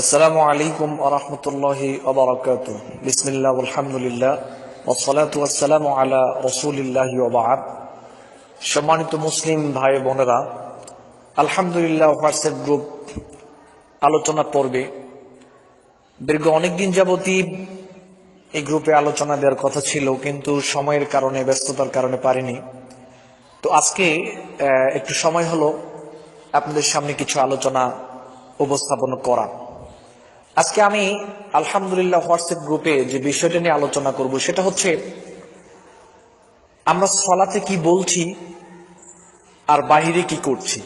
আসসালামু আলাইকুম আরহামতুল্লাহি ওবরাকাত বিসমিল্লাহ, আলহামদুলিল্লাহ ওসলাত সম্মানিত মুসলিম ভাই বোনেরা, আলহামদুলিল্লাহ হোয়াটসঅ্যাপ গ্রুপ আলোচনা পর্বে দীর্ঘ অনেকদিন যাবতী এই গ্রুপে আলোচনা দেওয়ার কথা ছিল, কিন্তু সময়ের কারণে, ব্যস্ততার কারণে পারিনি। তো আজকে একটু সময় হলো আপনাদের সামনে কিছু আলোচনা উপস্থাপন করা। আজকে আমি আলহামদুলিল্লাহ হোয়াটসঅ্যাপ গ্রুপে যে বিষয়টা নিয়ে আলোচনা করব, সেটা হচ্ছে আমরা সলাতে কি বলছি আর বাহিরে কি করছি।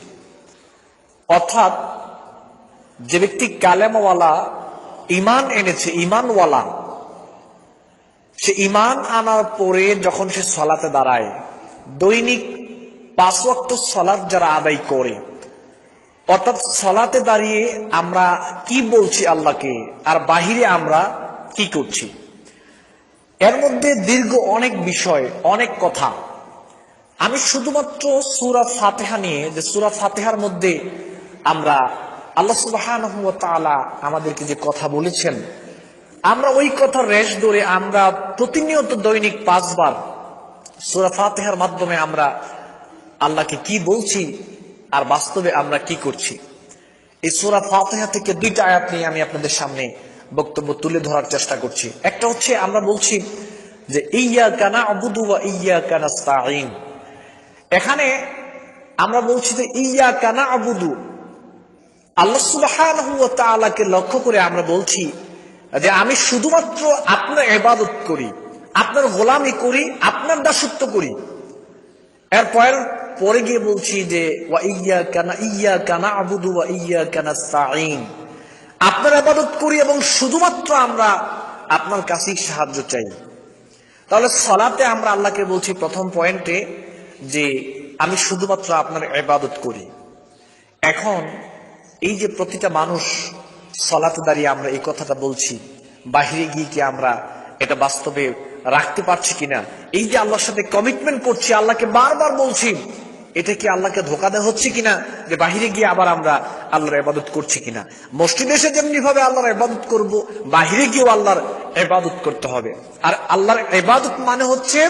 অর্থাৎ যে ব্যক্তি কালেমওয়ালা ইমান এনেছে ইমানওয়ালা সে ইমান আনার পরে যখন সে সলাতে দাঁড়ায়, দৈনিক পাঁচ ওয়াক্ত সলাৎ যারা আদায় করে অর্থাৎ সলাতে দাঁড়িয়ে আমরা কি বলছি আল্লাহকে, আর বাহিরে আমরা কি করছি? এর মধ্যে দীর্ঘ অনেক বিষয়, অনেক কথা। আমি শুধুমাত্র সুরা ফাতেহা নিয়ে, যে সুরা ফাতেহার মধ্যে আমরা আল্লাহ সুবাহান আমাদেরকে যে কথা বলেছেন, আমরা ওই কথা রেশ ধরে আমরা প্রতিনিয়ত দৈনিক পাঁচবার সুরা ফাতেহার মাধ্যমে আমরা আল্লাহকে কি বলছি আর বাস্তবে আমরা কি করছি? এই সুরা ফাতেহা থেকে দুইটা আয়াত নিয়ে আমি আপনাদের সামনে বক্তব্য তুলে ধরার চেষ্টা করছি। একটা হচ্ছে, আমরা বলছি যে ইয়া কানা আবুদু বা ইয়া কানা এখানে আমরা বলছি যে ইয়া কানা আবুদু আল্লাহ তাআলাকে লক্ষ্য করে আমরা বলছি যে, আমি শুধুমাত্র আপনার ইবাদত করি, আপনার গোলামি করি, আপনার দাসত্ব করি। এরপর পরে গিয়ে বলছি যে, ওয়া ইয়া কানা ইয়া কানা আবুদু ওয়া ইয়া কানা স্তাইন আপনার আবাদত করি এবং শুধুমাত্র আমরা আপনার কাছেই সাহায্য চাই। তাহলে সলাতে আমরা আল্লাহকে বলছি প্রথম পয়েন্টে যে, আমি শুধুমাত্র আপনার ইবাদত করি। এখন এই যে প্রতিটা মানুষ সলাতে দাঁড়িয়ে আমরা এই কথাটা বলছি, বাহিরে গিয়ে কি আমরা এটা বাস্তবে রাখতে পারছি কিনা? এই যে আল্লাহর সাথে কমিটমেন্ট করছি, আল্লাহকে বারবার বলছি এটা কি আল্লাহকে ধোকা দেওয়া হচ্ছে কিনা? যে বাহিরে গিয়ে আবার আমরা আল্লাহর ইবাদত করছি কিনা? মসজিদে এসে যেমনি ভাবে আল্লাহর ইবাদত করব, বাহিরে গিয়েও আল্লাহর ইবাদত করতে হবে। আর আল্লাহর ইবাদত মানে হচ্ছে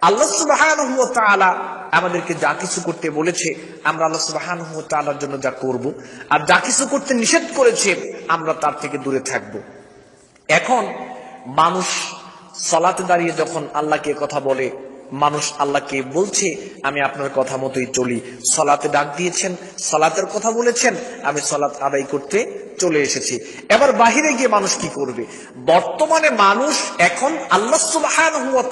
আল্লাহ সুবহানাহু ওয়া তাআলা আমাদেরকে যা কিছু করতে বলেছে, আমরা আল্লাহ সুবহানাহু ওয়া তাআলার জন্য যা করব। আর যা কিছু করতে নিষেধ করেছে, আমরা তার থেকে দূরে থাকব। এখন মানুষ সলাতে দাঁড়িয়ে যখন আল্লাহকে কথা বলে মানুষ আল্লাহকে বলছে, আমি আপনার কথা মতোই চলি। সলাতে ডাক দিয়েছেন, সলাতের কথা বলেছেন, আমি সলাত আদায় করতে চলে এসেছি। এবার বাহিরে গিয়ে মানুষ কি করবে? বর্তমানে মানুষ এখন আল্লাহ সুবহানাহু ওয়া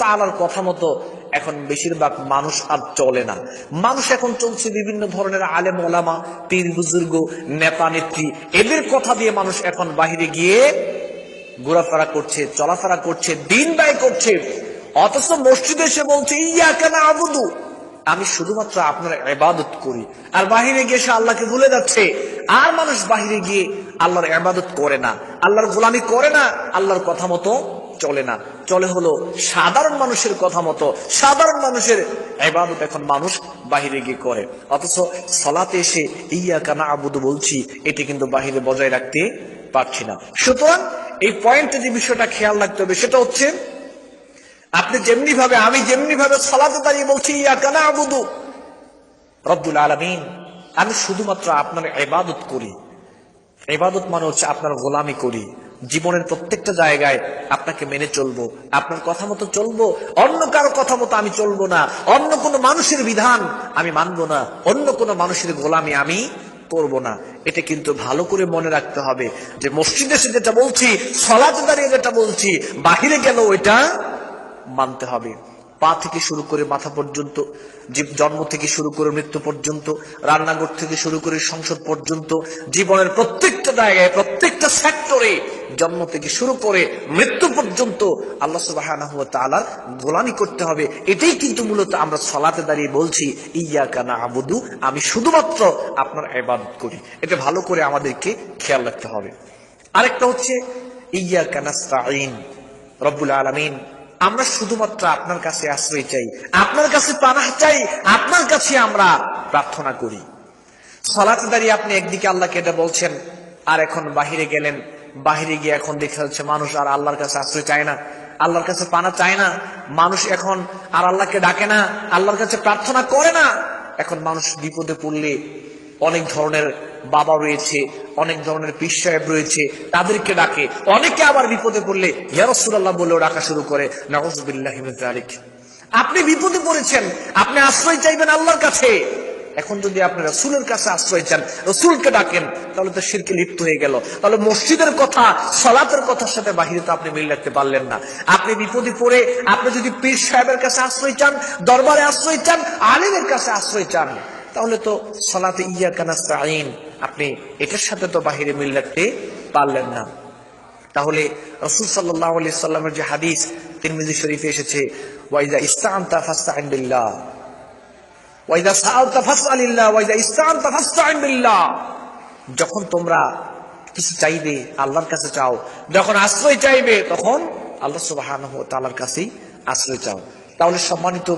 কথা মতো এখন বেশিরভাগ মানুষ আর চলে না। মানুষ এখন চলছে বিভিন্ন ধরনের আলেম ওলামা, পীর বুজুর্গ, নেতা নেত্রী, এদের কথা দিয়ে মানুষ এখন বাহিরে গিয়ে ঘোরাফেরা করছে, চলাফেরা করছে, দিন ব্যয় করছে। অথচ মসজিদে এসে বলছে ইয়া কেন আবুদু আমি শুধুমাত্র আপনার ইবাদত করি। আর বাহিরে গিয়ে সে আল্লাহকে ভুলে যাচ্ছে। আর মানুষ বাহিরে গিয়ে আল্লাহর ইবাদত করে না। আল্লাহর গোলামি করে না, আল্লাহর কথা মতো চলে না। চলে হলো সাধারণ মানুষের কথা মতো। সাধারণ মানুষের ইবাদত এখন মানুষ বাহিরে গিয়ে করে। অথচ সলাতে এসে ইয়া কানা আবুদু বলছি, এটি কিন্তু বাহিরে বজায় রাখতে পারছি না। সুতরাং এই পয়েন্টে যে বিষয়টা খেয়াল রাখতে হবে, সেটা হচ্ছে আপনি যেমনি ভাবে, আমি যেমনি ভাবে সলাতে দাঁড়িয়ে বলছি ইয়া কানা আবুদু রব্দুল আলমিন। আমি শুধুমাত্র আপনার এবাদত করি। এবাদত মানে হচ্ছে আপনার গোলামি করি। জীবনের প্রত্যেকটা জায়গায় আপনাকে মেনে চলবো। আপনার কথা মতো চলবো। অন্য কারও কথা মতো আমি চলবো না। অন্য কোনো মানুষের বিধান আমি মানবো না। অন্য কোনো মানুষের গোলামি আমি করব না। এটা কিন্তু ভালো করে মনে রাখতে হবে যে মসজিদে যেটা বলছি, সলাতে দাঁড়িয়ে যেটা বলছি, বাহিরে গেল ওইটা মানতে হবে। পা থেকে শুরু করে মাথা পর্যন্ত জন্ম থেকে শুরু করে মৃত্যু পর্যন্ত, রান্নাঘর থেকে শুরু করে সংসদ পর্যন্ত, জীবনের প্রত্যেকটা জায়গায়, প্রত্যেকটা সেক্টরে জন্ম থেকে শুরু করে মৃত্যু পর্যন্ত আল্লাহ সুবহানাহু ওয়া তাআলার গোলামি করতে হবে। এটাই কিন্তু মূলত আমরা সলাতে দাঁড়িয়ে বলছি ইয়া কানা আবুদু আমি শুধুমাত্র আপনার ইবাদত করি। এটা ভালো করে আমাদেরকে খেয়াল রাখতে হবে। আরেকটা হচ্ছে ইয়া কানাস্তাইন রব্বুল আলামিন আমরা শুধুমাত্র আপনার কাছে আশ্রয় চাই, আপনার কাছে পানাহ চাই, আপনার কাছে আমরা প্রার্থনা করি। সলাতে দাঁড়িয়ে আপনি একদিকে আল্লাহকে এটা বলছেন, আর এখন বাহিরে গেলেন, বাহিরে গিয়ে এখন দেখা যাচ্ছে মানুষ আর আল্লাহর কাছে আশ্রয় চায় না, আল্লাহর কাছে পানা চায় না, মানুষ এখন আর আল্লাহকে ডাকে না, আল্লাহর কাছে প্রার্থনা করে না। এখন মানুষ বিপদে পড়লে অনেক ধরনের বাবা রয়েছে, অনেক ধরনের পীর সাহেব রয়েছে, তাদেরকে ডাকে। অনেকে আবার বিপদে পড়লে হিয়ারসুল্লাহ বলেও ডাকা শুরু করে নওয়াজবিল্লাহ আপনি বিপদে পড়েছেন, আপনি আশ্রয় চাইবেন আল্লাহর কাছে। এখন যদি আপনি রসুলের কাছে আশ্রয় চান, রসুলকে ডাকেন, তাহলে তো শিরকে লিপ্ত হয়ে গেল। তাহলে মসজিদের কথা, সলাতের কথার সাথে বাহিরে তো আপনি মিল রাখতে পারলেন না। আপনি বিপদে পড়ে, আপনি যদি পীর সাহেবের কাছে আশ্রয় চান, দরবারে আশ্রয় চান, আলিমের কাছে আশ্রয় চান, তাহলে তো সলাতে ইয়া কানাস্তা আইন আপনি এটার সাথে তো বাহিরে মিল রাখতে পারলেন না। তাহলে রসুল সাল্লাহ আলি সাল্লামের যে হাদিস, তিরমিজি শরীফে এসেছে, ওয়াইদা ইস্তান্তা ফাস্তাইন বিল্লাহ। ওয়াইদা সাআলতা ফাসআলিল্লাহ ওয়াইদা ইস্তান্তা ফাস্তাইন বিল্লাহ। যখন তোমরা কিছু চাইবে, আল্লাহর কাছে চাও, যখন আশ্রয় চাইবে, তখন আল্লাহ সুবহানাহু ওয়া তাআলার কাছেই আশ্রয় চাও। তাহলে সম্মানিত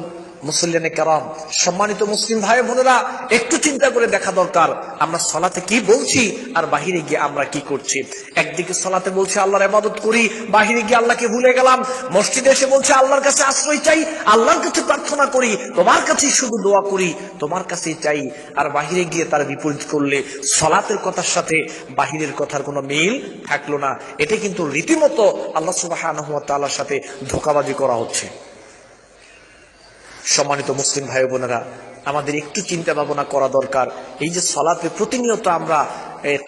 মুসল্লিয়ানে কারাম, সম্মানিত মুসলিম ভাই বোনেরা, একটু চিন্তা করে দেখা দরকার, আমরা সলাতে কি বলছি আর বাহিরে গিয়ে আমরা কি করছি? একদিকে সলাতে বলছি আল্লাহর ইবাদত করি, বাহিরে গিয়ে আল্লাহকে ভুলে গেলাম, মসজিদে এসে বলছে আল্লাহর কাছে আশ্রয় চাই, আল্লাহর কাছে প্রার্থনা করি, তোমার কাছেই শুধু দোয়া করি, তোমার কাছেই চাই, আর বাহিরে গিয়ে তার বিপরীত করলে সলাতের কথার সাথে বাহিরের কথার কোনো মিল থাকল না। এটা কিন্তু রীতিমতো আল্লাহ সুবাহ সাথে ধোকাবাজি করা হচ্ছে। সম্মানিত মুসলিম ভাই বোনেরা, আমাদের একটু চিন্তা ভাবনা করা দরকার। এই যে সলাতে প্রতিনিয়ত আমরা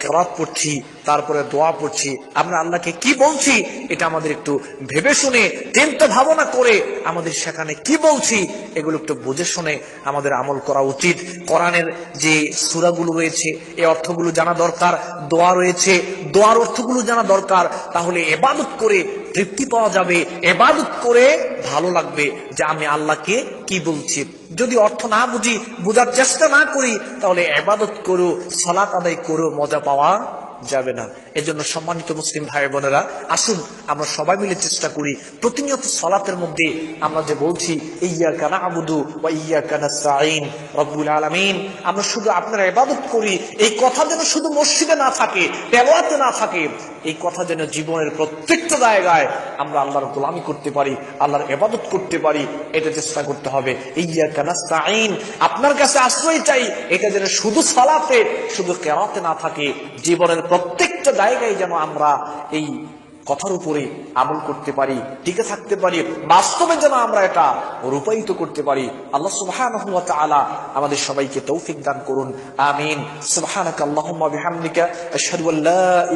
কেরাত পড়ছি, তারপরে দোয়া পড়ছি, আমরা আল্লাহকে কি বলছি, এটা আমাদের একটু ভেবে শুনে, চিন্তা ভাবনা করে আমাদের সেখানে কি বলছি, এগুলো একটু বুঝে শুনে আমাদের আমল করা উচিত। কোরআনের যে সুরাগুলো রয়েছে এই অর্থগুলো জানা দরকার, দোয়া রয়েছে, দোয়ার অর্থগুলো জানা দরকার, তাহলে এবাদত করে তৃপ্তি পাওয়া যাবে। এবাদত করে ভালো লাগবে যে আমি আল্লাহকে কি বলছি? যদি অর্থ না বুঝি, বোঝার চেষ্টা না করি, তাহলে এবাদত করো, সালাত আদায় করো, মজা পাওয়া যাবে না। এজন্য সম্মানিত মুসলিম ভাই বোনেরা, আসুন আমরা সবাই মিলে চেষ্টা করি, প্রতিনিয়ত সলাতের মধ্যে আমরা যে বলছি ইয়া কানা আবুদু বা ইয়া কানা সাইন রব্বুল আলমিন। আমরা শুধু আপনারা এবাদত করি, এই কথা যেন শুধু মসজিদে না থাকে তেলোয়াতে না থাকে এই কথা যেন জীবনের প্রত্যেকটা জায়গায় আমরা আল্লাহর গোলামি করতে পারি, আল্লাহর এবাদত করতে পারি, এটা চেষ্টা করতে হবে। ইয়া আইন আপনার কাছে আশ্রয় চাই, এটা যেন শুধু সালাতে, শুধু কেরাতে না থাকে, জীবনের প্রত্যেকটা জায়গায় যেন আমরা এই কথার উপরে আমল করতে পারি, টিকে থাকতে পারি, বাস্তবে যেন আমরা এটা রূপায়িত করতে পারি। আল্লাহ সুবহানাহু ওয়া আমাদের সবাইকে তৌফিক দান করুন। আমিন। সুবহানাকা আল্লাহুম্মা বিহামদিকা, আশহাদু আল্লা